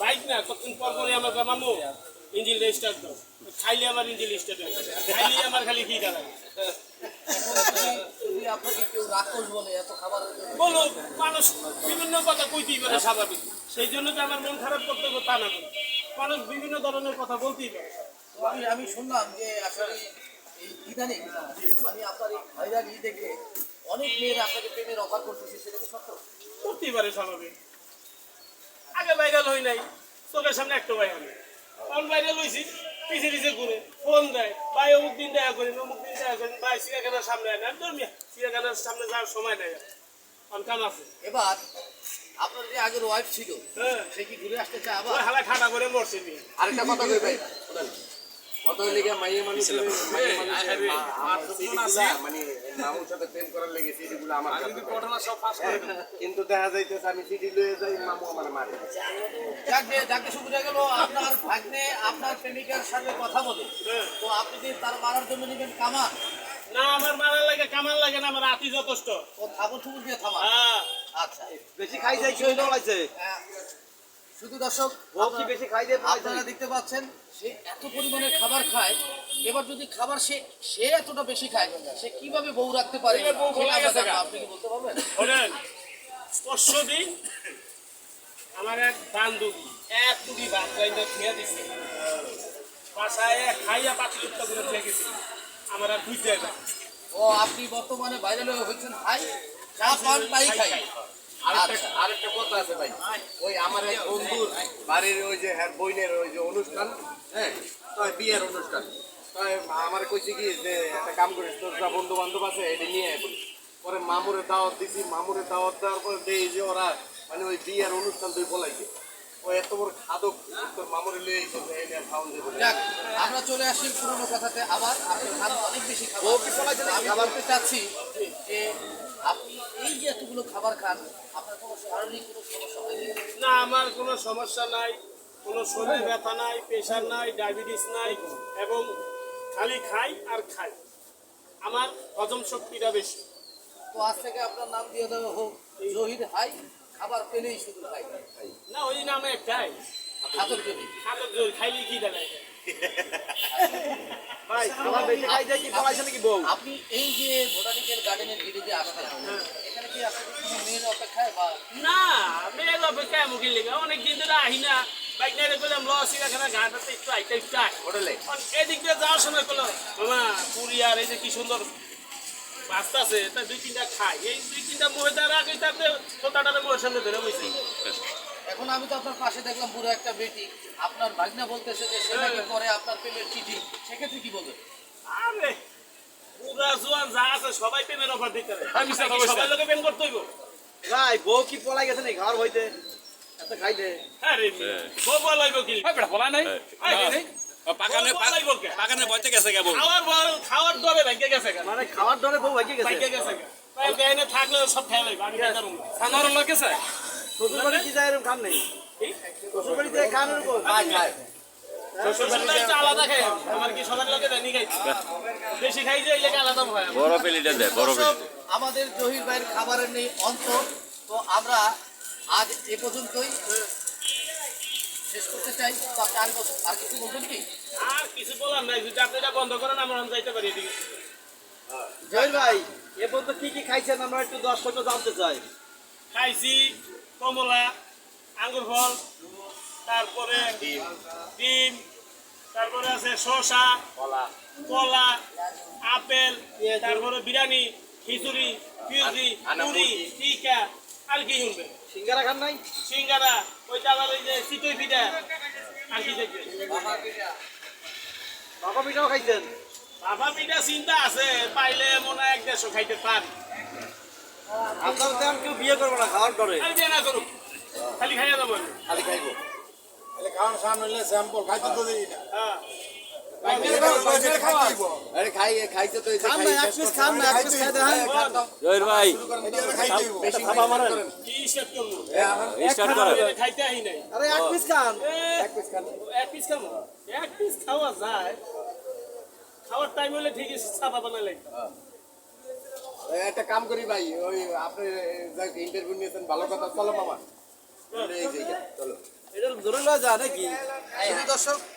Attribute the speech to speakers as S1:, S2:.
S1: Bike না কতদিন পর পরে আমার মামু ইঞ্জিন রেজিস্টার দাও। খাইলে আমার ইঞ্জিন রেজিস্টার খাইলে আমার খালি কি দাঁড়ায়
S2: বলে
S1: মানুষ বিভিন্ন কথা কইতেই পারে স্বাভাবিক। সেই জন্য যে আমার মন খারাপ করতে তা না। মানুষ বিভিন্ন ধরনের কথা বলতেই পারে।
S2: আমি আমি শুনলাম যে আসলে ইদানিং মানে আপনার এই ভাইরাল দেখে অনেক মেয়েরা আপনাকে প্রেমের অফার করতেছে সেটা কি সত্য?
S1: করতেই পারে স্বাভাবিক। আগে ভাইরাল হই নাই। চোখের সামনে একটা ভাই আমি কারণ ভাইরাল হয়েছি পিছিয়ে পিছিয়ে ঘুরে। ফোন দেয় ভাই অমুক দিন দেখা করেন অমুক দিন দেখা করেন। ভাই চিড়াখানার সামনে আনে আমি ধর্মিয়া চিড়িয়াখানার সামনে যাওয়ার সময় নেই। অন কাম আছে।
S2: এবার আপনার যে আগের ওয়াইফ ছিল
S1: হ্যাঁ।
S2: সে কি ঘুরে আসতে চায় আবার?
S1: হালা খাটা করে মরছে
S3: আরেকটা কথা কই ভাই। কত লেগে মাইয়ে মানুষের মাইয়ে মানুষের মা- আমার সিডিগুলা মানে মামুর সাথে প্রেম করার লেগে সিডিগুলো আমার কাছে থাকে। কিন্তু দেখা যাইতেছে আমি সিডি লয়ে যাই মামু আমার মারে।
S2: যাকে যাকে সুবিধা গেল আপনার ভাগ্নে আপনার প্রেমিকার সাথে কথা বলে।
S1: হ্যাঁ।
S2: তো আপনি কি তার মারার জন্য নেবেন কামান
S1: না আমার মারা লাগে কামাল লাগে না আমার আতি যথেষ্ট।
S2: ও থাবর থুবুর দিয়ে থামা।
S1: হ্যাঁ।
S2: আচ্ছা।
S3: বেশি খাই যাই শহীদ
S2: আহ, শুধু দর্শক আপনারা-
S3: বেশি খাই
S2: আপনারা দেখতে পাচ্ছেন সে এত পরিমাণে খাবার খায়। এবার যদি খাবার সে সে এতটা বেশি খায় সে কীভাবে বউ রাখতে পারে। আপনি কি বলতে পারবেন?
S1: দিন আমার এক বান্ধবী এক ভাত খেয়ে দিছে। বাসায় খাইয়া পাঁচ লক্ষ করে খেয়ে গেছি। আমার আর
S2: ও আপনি বর্তমানে বাইরে হয়েছেন ভাই? চা পান তাই খাই।
S3: আরেকটা
S2: আচ্ছা।
S3: আরেকটা কথা আছে ভাই। ওই আমার এক বন্ধুর বাড়ির ওই যে হ্যাঁ বইনের ওই যে অনুষ্ঠান হ্যাঁ বিয়ের অনুষ্ঠান। তাই আমার কইছে কি যে একটা কাম করিস তোর যা বন্ধু বান্ধব আছে এটা নিয়ে আয়। পরে মামুরে দাওয়াত দিছি মামুরে দাওয়াত দেওয়ার পরে দেই যে ওরা মানে ওই বিয়ের অনুষ্ঠান তুই বলাইছে। ও এত বড় খাদক তোর মামুরে লিয়ে খাওয়ান দেবো
S2: আমরা চলে আসি পুরোনো কথাতে আবার আপনি অনেক বেশি খাবার। চাচ্ছি যে আপনি এই যে এতগুলো খাবার খান আপনার কোনো শারীরিক কোনো সমস্যা হয়নি
S1: না আমার কোনো সমস্যা নাই কোনো শরীর ব্যথা নাই প্রেশার নাই ডায়াবেটিস নাই এবং খালি খাই আর খাই। আমার হজম শক্তিটা বেশি।
S2: তো আজ থেকে আপনার নাম দিয়ে দেওয়া হোক জহির হাই খাবার পেলেই শুধু খাই।
S1: না ওই নামে একটাই।
S2: আপনি এই যে বোটানিক্যাল গার্ডেনের গিরে যে আসতেন এখানে কি আসলে কোনো মেয়ের অপেক্ষায় বা?
S1: না মেয়ের অপেক্ষায় মুখে লেগে। অনেক দিন ধরে আহি না। বাইক নিয়ে করলাম ল সিরাখানা ঘাট আছে একটু আইটা একটু আয়।
S3: হোটেলে?
S1: এদিক দিয়ে যাওয়ার সময় করল মামা পুরি এই যে কি সুন্দর রাস্তা আছে তা দুই তিনটা খাই। এই দুই তিনটা মুহে দ্বারা আগে তাতে সামনে ধরে বসে
S2: এখন আমি তো আপনার পাশে দেখলাম পুরো একটা বেটি আপনার ভাগনা বলতেছে যে সে নাকি পরে আপনার প্রেমের চিঠি। সেক্ষেত্রে কি বলবেন?
S1: আরে পুরা জোয়ান যা আছে সবাই প্রেমের অফার দিতে আমি সবাই লোকে প্রেম করতে হইব।
S3: ভাই বউ কি পলাই গেছে নাকি? খাওয়ার হইতে। এত খাই দে
S1: হ্যাঁ। বউ কি?
S4: বেটা নাই। পাকানে? পাকানে বইতে গেছে কেবল
S1: খাওয়ার খাওয়ার দরে ভাগ্যে গেছে
S3: মানে খাওয়ার বউ গেছে।
S1: ভাগ্যে গেছে গা গায়নে থাকলে সব আমি
S4: লোক গেছে?
S3: শ্বশুর বাড়ি কি যায় এরকম খান নেই? শ্বশুর বাড়িতে খান খায়। খায়?
S2: আমাদের জহির ভাইয়ের খাবারের নেই অন্ত তো আমরা আজ এ পর্যন্তই। শেষ করতে চাই। আর আর কিছু বলবেন কি?
S1: আর কিছু বলার নাই যদি আপনি এটা বন্ধ করেন আমরা যাইতে পারি এদিকে।
S3: জয়ের ভাই এ পর্যন্ত কি কি খাইছেন? আমরা একটু দশ পয়সা জানতে চাই।
S1: খাইছি। কমলা আঙ্গুর ফল তারপরে ডিম তারপরে আছে শসা
S3: কলা
S1: কলা আপেল তারপরে বিরিয়ানি খিচুড়ি পিউরি পুরি টিকা আর কি শুনবে?
S3: সিঙ্গারা খান নাই?
S1: সিঙ্গারা ওইটা আবার ওই যে চিতই পিঠা আর কি দেখবে?
S3: বাবা পিঠাও খাইছেন?
S1: বাবা পিঠা চিন্তা আছে পাইলে মনে হয় এক দেড়শো খাইতে পারি।
S3: আপনার তেমন কেউ বিয়ে করব না খাওয়ার ডরে
S1: বিয়ে না করুক। খালি খাইয়া দেবো।
S3: খালি খাইবো?
S5: খাওয়ান সামনে হলে স্যাম্পল খাইতে তো দিই না।
S1: হ্যাঁ।
S3: হ্যাঁ,
S1: খাওয়ার টাইম হলে ঠিকই সাদা বানালে।
S3: এই একটা কাম করি ভাই ওই আপনি ইন্টারভিউ নিয়েছেন ভালো কথা চলো মামা। এই যে চলো।
S1: এটা
S6: ধরে লওয়া যায় নাকি?
S7: দর্শক।